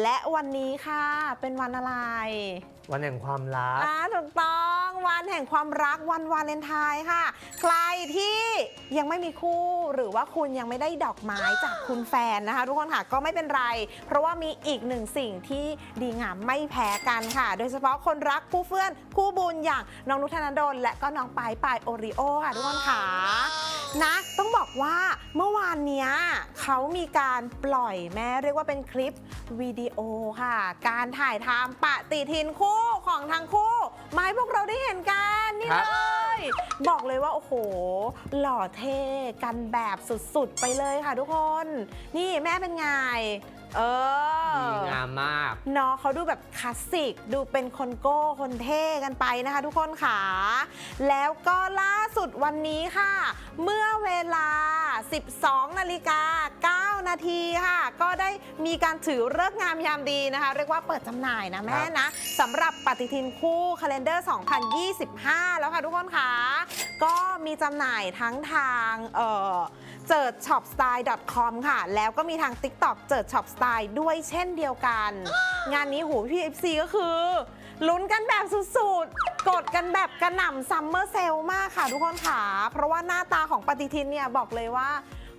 และวันนี้ค่ะเป็นวันอะไร วันแห่งความรักอ่าถูกต้องวันแห่งความรักวันวาเลนไทน์ค่ะ ใครที่ยังไม่มีคู่หรือว่าคุณยังไม่ได้ดอกไม้จากคุณแฟนนะคะ ทุกคนค่ะก็ไม่เป็นไร เพราะว่ามีอีกหนึ่งสิ่งที่ดีงามไม่แพ้กันค่ะ โดยเฉพาะคนรักคู่เพื่อนคู่บุญอย่างน้องนุธนดลและก็น้องปายปายโอริโอค่ะทุกคนค่ะ นะ ต้องบอกว่าเมื่อวานเนี้ยเขามีการปล่อยแม้เรียกว่าเป็นคลิปวิดีโอค่ะ การถ่ายทำปฏิทินคู่ของทั้งคู่มาให้พวกเราได้เห็นกันนี่ครับ เลย บอกเลยว่า โอ้โห หล่อเท่กันแบบสุดๆ ไปเลยค่ะทุกคน นี่แม่เป็นไง เออดีงามมาก เนาะเขาดูแบบคลาสสิก ดูเป็นคนโก้ คนเท่กันไปนะคะทุกคนค่ะ แล้วก็ล่าสุดวันนี้ค่ะ เมื่อเวลา 12 นาฬิกา 9 นาทีค่ะ ก็ได้มีการถือเลิกษ์งามยามดีนะคะ เรียกว่าเปิดจำหน่ายนะแม่นะสำหรับปฏิทินคู่คาล endar 2025 แล้วค่ะทุกคนค่ะ ก็มีจำหน่ายทั้งทางเอ่อเจิด shopstyle.com ค่ะ แล้วก็มีทาง TikTok เจิด shop style ด้วยเช่นเดียวกัน งานนี้หูพี่ FC ก็คือ ลุ้นกันแบบสุดๆ กดกันแบบกระหน่ำซัมเมอร์เซลมากค่ะทุกคนค่ะ เพราะว่าหน้าตาของปฏิทินเนี่ยบอกเลยว่า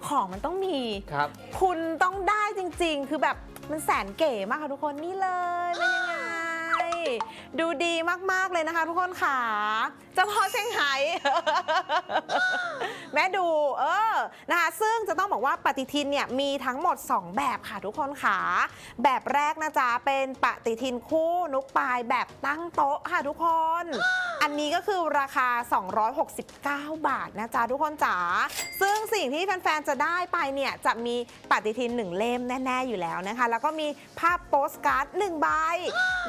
ของมันต้องมี ครับ คุณต้องได้จริง ๆ คือแบบมันแสนเก๋มากค่ะทุกคนนี่เลยเป็นยังไง ดูดีมาก ๆ เลยนะคะทุกคนค่ะเจะพอเชียงไฮ้แม่ดูเออนะคะซึ่งจะต้องบอกว่าปฏิทินเนี่ยมีทั้งหมด 2 แบบค่ะทุกคนค่ะ แบบแรกนะจ๊ะเป็นปฏิทินคู่นุกปลายแบบตั้งโต๊ะค่ะทุกคน อันนี้ก็คือราคา 269 บาทนะจ๊ะทุกคนจ๋าซึ่งสิ่งที่แฟน ๆ จะได้ไปเนี่ยจะมีปฏิทิน 1 เล่มแน่ ๆ อยู่แล้วนะคะ แล้วก็มีภาพโปสการ์ด1ใบ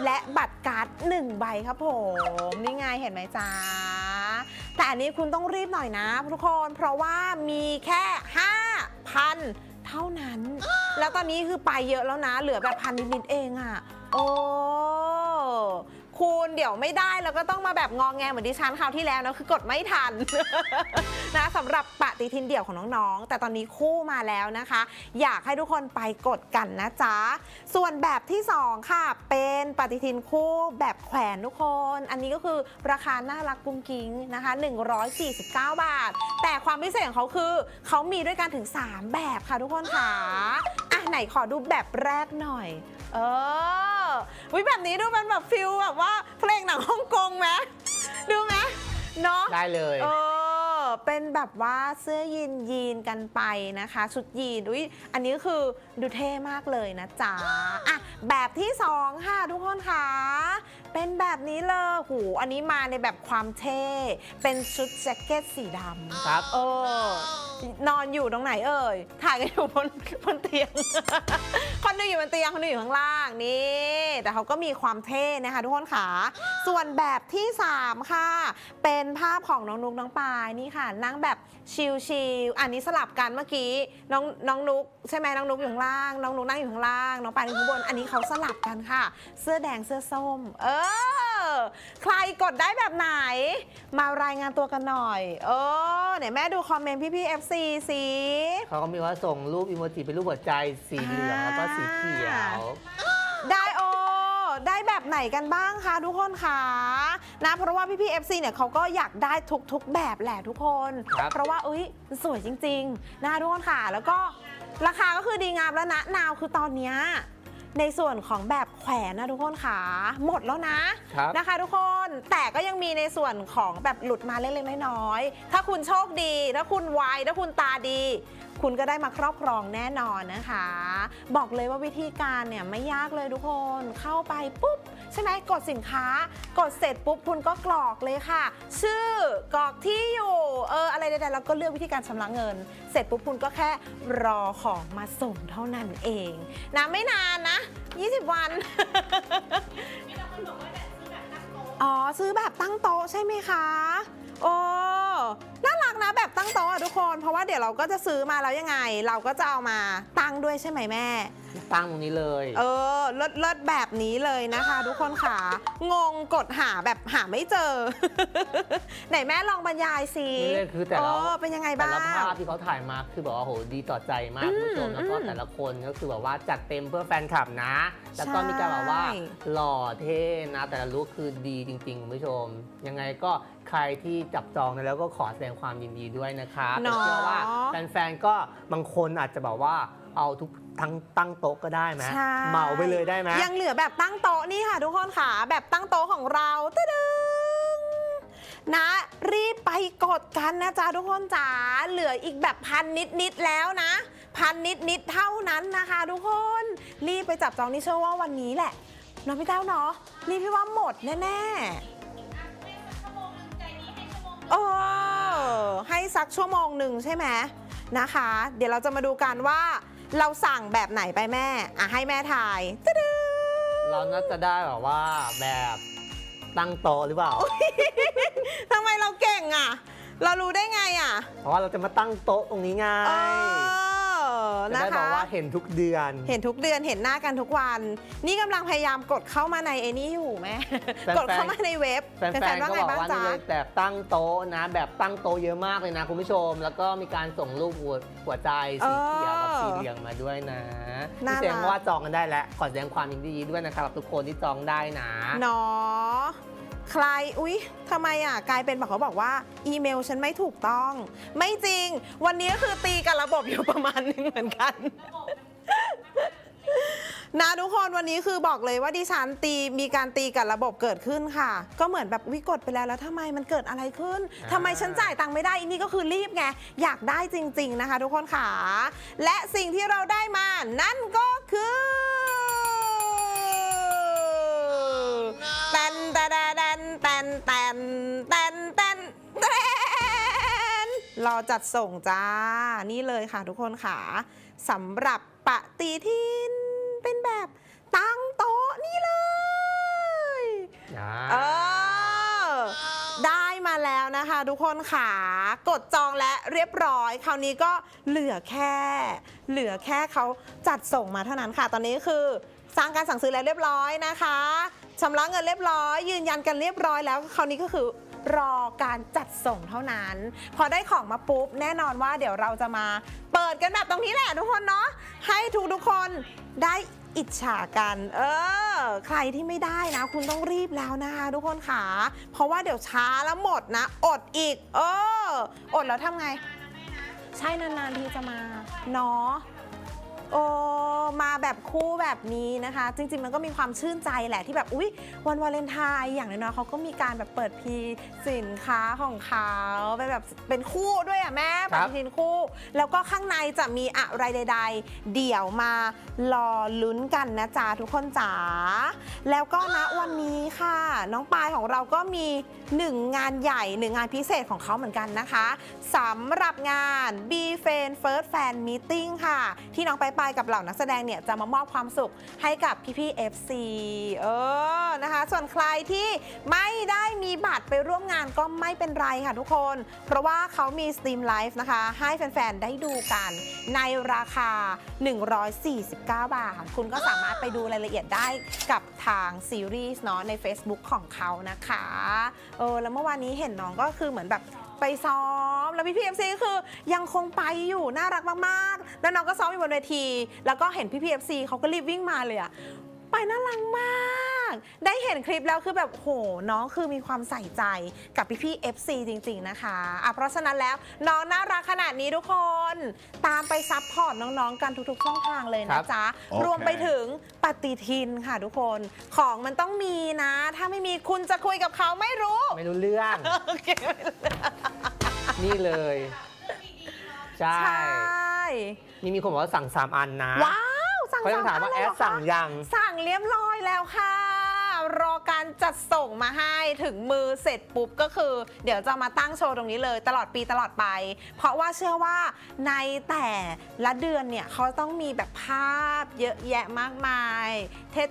และบัตรการ์ด1 ใบครับผมนี่ไงเห็นไหมจ๊ะแต่อันนี้คุณต้องรีบหน่อยนะทุกคนเพราะว่ามีแค่ 5,000 เท่านั้น แล้วตอนนี้คือไปเยอะแล้วนะ เหลือแบบพันนิดๆเองอะ่ะ โอ้ คุณเดี๋ยวไม่ได้แล้วก็ต้องมาแบบงองแงเหมือนดิฉันคราวที่แล้วนะคือกดไม่ทัน นะสำหรับปฏิทินเดี่ยวของน้องๆ แต่ตอนนี้คู่มาแล้วนะคะ อยากให้ทุกคนไปกดกันนะจ๊ะ ส่วนแบบที่ 2 ค่ะ เป็นปฏิทินคู่แบบแขวนทุกคน อันนี้ก็คือราคาน่ารักกุ้งกิ้งนะคะ 149 บาท แต่ความพิเศษของเขาคือ เขามีด้วยกันถึง 3 แบบค่ะทุกคนค่ะอะไหนขอดูแบบแรกหน่อย เออ วิแบบนี้ดูเป็นแบบฟิลแบบว่าเพลงหนังฮ่องกงไหมดูไหมเนาะได้เลยเออเป็นแบบว่าเสื้อยีนยีนกันไปนะคะ ชุดยีนอุ้ยอันนี้คือดูเท่มากเลยนะจ๊ะอะแบบที่สองค่ะทุกคนค่ะ เป็นแบบนี้เลยหูอันนี้มาในแบบความเท่ เป็นชุดแจ็คเก็ตสีดำครับ เออนอนอยู่ตรงไหนเอ่ย ถ่ายกันอยู่บนบนเตียง คนหนึงอยู่บนเตียง คนหนึงอยู่ข้างล่างนี่ แต่เขาก็มีความเท่นะคะทุกคนค่ะ ส่วนแบบที่ 3 ค่ะ เป็นภาพของน้องนุกน้องปายนี่ค่ะ นั่งแบบชิลๆอันนี้สลับกันเมื่อกี้ น้องน้องนุกใช่ไหมน้องนุกอยู่ข้างล่าง น้องนุกนั่งอยู่ข้างล่าง น้องปายอยู่ข้างบน อันนี้เขาสลับกันค่ะ เสื้อแดงเสื้อส้ม เออใครกดได้แบบไหน มารายงานตัวกันหน่อย เออไหนแม่ดูคอมเมนต์พี่ๆ FC สิเขาก็มีว่าส่งรูปอีโมจิเป็นรูปหัวใจสีเหลืองอ่าแล้วก็สีเขียว ได้โอ ได้แบบไหนกันบ้างคะทุกคนคะนะเพราะว่าพี่ๆ FC เนี่ยเขาก็อยากได้ทุกๆแบบแหละทุกคน ครับ เพราะว่าเอ้ยมันสวยจริงๆนะคะทุกคนค่ะ แล้วก็ราคาก็คือดีงามแล้วนะนาวคือตอนเนี้ย ในส่วนของแบบแขวนนะทุกคนค่ะ หมดแล้วนะครับ นะคะ ทุกคนแต่ก็ยังมีในส่วนของแบบหลุดมาเล็กๆน้อยๆถ้าคุณโชคดีถ้าคุณไวถ้าคุณตาดี คุณก็ได้มาครอบครองแน่นอนนะคะ บอกเลยว่าวิธีการเนี่ยไม่ยากเลยทุกคนเข้าไปปุ๊บ ใช่ไหมกดสินค้ากดเสร็จปุ๊บคุณก็กรอกเลยค่ะ ชื่อกรอกที่อยู่เอออะไรใดๆแล้วก็เลือกวิธีการชำระเงิน เสร็จปุ๊บคุณก็แค่รอของมาส่งเท่านั้นเองนะไม่นานนะ 20 วันอ๋อซื้อแบบตั้งโต๊ะใช่ไหมคะโอ้น่ารักนะแบบตั้งโต๊ะทุกคน เพราะว่าเดี๋ยวเราก็จะซื้อมาแล้วยังไง เราก็จะเอามาตั้งด้วยใช่ไหมแม่ ตั้งตรงนี้เลย เออเลิศเลิศแบบนี้เลยนะคะ ทุกคนค่ะ งงกดหาแบบหาไม่เจอ ไหนแม่ลองบรรยายสินี่เลยคือแต่ละ เออเป็นยังไงแต่บ้าง ละภาพที่เขาถ่ายมาคือแบบว่าโหดีต่อใจมากอืมคุณผู้ชมแล้วก็อืมแต่ละคนก็คือแบบว่าจัดเต็มเพื่อแฟนคลับนะ แล้วก็มีการแบบว่าใช่ หล่อเท่นะ แต่ละลุคคือดีจริงๆคุณผู้ชม ยังไงก็ใครที่จับจองแล้วก็ขอแสดงความยินดีด้วยนะคะแต่เนาะเชื่อว่าแฟนๆก็บางคนอาจจะแบบว่าเอาทุก ทั้งตั้งโต๊ะก็ได้ไหมใช่เหมาไปเลยได้ไหม ยังเหลือแบบตั้งโต๊ะนี่ค่ะทุกคนค่ะ แบบตั้งโต๊ะของเราตึ้ดึงนะ รีบไปกดกันนะจ๊ะทุกคนจ๋าเหลืออีกแบบพันนิดๆแล้วนะ พันนิดๆเท่านั้นนะคะทุกคน รีบไปจับจองนี่เชื่อว่าวันนี้แหละเนาะพี่เต้าเนาะรีบพี่ว่าหมดแน่ๆเออให้สักชั่วโมงหนึ่งใช่ไหมนะคะ เดี๋ยวเราจะมาดูกันว่า เราสั่งแบบไหนไปแม่ อะให้แม่ทายตึ๊ดเราน่าจะได้แบบว่าแบบตั้งโต๊ะหรือเปล่าๆทำไมเราเก่งอะ เรารู้ได้ไงอะ เพราะว่าเราจะมาตั้งโต๊ะตรงนี้ไง เออ จะนะได้บอคะกว่าเห็นทุกเดือน เห็นทุกเดือนเห็นหน้ากันทุกวัน นี่กำลังพยายามกดเข้ามาในไอ้นี่อยู่แม่แฟนๆ กดเข้ามาในเว็บแฟนๆว่าก็ไงบอกบ้างว่าจ๊ะนี่เลยแบบตั้งโต๊ะนะ แบบตั้งโต๊ะเยอะมากเลยนะ คุณผู้ชม แล้วก็มีการส่งรูปหัวหัวใจสีเขียวกับสีเหลืองมาด้วยนะน่ารักนี่แสดงว่าจองกันได้แล้วขอแสดงความยินดีด้วยนะครับกับทุกคนที่จองได้นะ เนาะ ใครอุ๊ยทำไมอะกลายเป็นบอกเขาบอกว่า อีเมลฉันไม่ถูกต้อง ไม่จริง วันนี้ก็คือตีกับระบบอยู่ประมาณนึงเหมือนกัน นะทุกคนวันนี้คือบอกเลยว่าดิฉันตีมีการตีกับระบบเกิดขึ้นค่ะ ก็เหมือนแบบวิกดไปแล้วแล้วทำไมมันเกิดอะไรขึ้นอ่า ทำไมฉันจ่ายตังค์ไม่ได้อันนี้ก็คือรีบไงอยากได้จริง ๆนะคะ ทุกคนค่ะและสิ่งที่เราได้มานั่นก็คือ รอจัดส่งจ้า นี่เลยค่ะทุกคนค่ะสำหรับปฏิทินเป็นแบบตั้งโต๊ะนี่เลยเออได้มาแล้วนะคะ ทุกคนค่ะ กดจองและเรียบร้อย คราวนี้ก็เหลือแค่ เหลือแค่เขาจัดส่งมาเท่านั้นค่ะ ตอนนี้คือสร้างการสั่งซื้อแล้วเรียบร้อยนะคะชำระเงินเรียบร้อย ยืนยันกันเรียบร้อยแล้วคราวนี้ก็คือ รอการจัดส่งเท่านั้น พอได้ของมาปุ๊บ แน่นอนว่าเดี๋ยวเราจะมาเปิดกันแบบตรงนี้แหละทุกคนเนาะให้ทุกทุกคนได้อิจฉากัน เออ ใครที่ไม่ได้นะ คุณต้องรีบแล้วนะคะทุกคนค่ะ เพราะว่าเดี๋ยวช้าแล้วหมดนะ อดอีก เออ อดแล้วทำไง ใช่นานๆทีจะมาเนาะ โอ้มาแบบคู่แบบนี้นะคะ จริง ๆ มันก็มีความชื่นใจแหละที่แบบอุ๊ยวันวาเลนไทน์อย่างน้อยๆเขาก็มีการแบบเปิดพรีสินค้าของเขาเป็นแบบเป็นคู่ด้วยอะแม่ปครับฏิทินคู่ แล้วก็ข้างในจะมีอะไรใด ๆ เดี๋ยวมารอลุ้นกันนะจ๊ะทุกคนจ๋าแล้วก็ณวันนี้ค่ะ น้องปายของเราก็มีหนึ่งงานใหญ่หนึ่งงานพิเศษของเขาเหมือนกันนะคะสำหรับงาน B f a n First Fan Meeting ค่ะ ที่น้องปายปายกับเหล่านักแสดงเนี่ยจะมามอบความสุขให้กับพี่ๆ FC เออนะคะ ส่วนใครที่ไม่ได้มีบัตรไปร่วมงานก็ไม่เป็นไรค่ะทุกคน เพราะว่าเขามี Steam Live นะคะ ให้แฟนๆ ได้ดูกันในราคา 149 บาท คุณก็สามารถไปดูรายละเอียดได้กับทางซีรีส์เนาะใน Facebook ของเขานะคะเออแล้วเมื่อวานนี้เห็นน้องก็คือเหมือนแบบ ไปซ้อม แล้วพี่พีเอฟซีคือยังคงไปอยู่น่ารักมากๆ แล้วน้องก็ซ้อมอยู่บนเวที แล้วก็เห็นพี่พีเอฟซีเขาก็รีบวิ่งมาเลยอะไปน่ารักมาก ได้เห็นคลิปแล้วคือแบบโหน้องคือมีความใส่ใจกับพี่พี่ๆ FC จริง ๆ นะคะอะเพราะฉะนั้นแล้วน้องน่ารักขนาดนี้ทุกคน ตามไปซัพพอร์ตน้องๆ กันทุกๆ ช่องทางเลยครันะบ จ๊ะ โอเค รวมไปถึงปฏิทินค่ะทุกคน ของมันต้องมีนะ ถ้าไม่มีคุณจะคุยกับเขาไม่รู้ ไม่รู้เรื่อง โอเคไม่รู้นี่เลย ใช่ ใช่ นี่มีคนบอกว่าสั่ง 3 อันนะว้าว สั่งเขายังถามว่าสแออันดเลยเหรอคะสั่งยัง สั่งเรียบร้อยแล้วค่ะ รอการจัดส่งมาให้ถึงมือเสร็จปุ๊บก็คือ เดี๋ยวจะมาตั้งโชว์ตรงนี้เลยตลอดปีตลอดไป เพราะว่าเชื่อว่าในแต่ละเดือนเนี่ยเขาต้องมีแบบภาพเยอะแยะมากมาย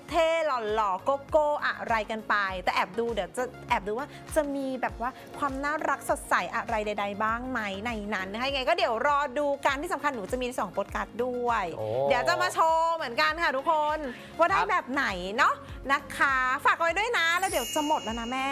เท่ๆหล่อๆโกโก้อะไรกันไป แต่แอบดูเดี๋ยวจะแอบดูว่าจะมีแบบว่าความน่ารักสดใสอะไรใด ๆ บ้างไหมในนั้นนะคะยังไงก็เดี๋ยวรอดูการที่สำคัญหนูจะมีสองโปสการ์ดด้วยโอ้เดี๋ยวจะมาโชว์เหมือนกันค่ะทุกคน ว่าได้ครับแบบไหนเนาะนะคะฝากเอาไว้ด้วยนะ แล้วเดี๋ยวจะหมดแล้วนะแม่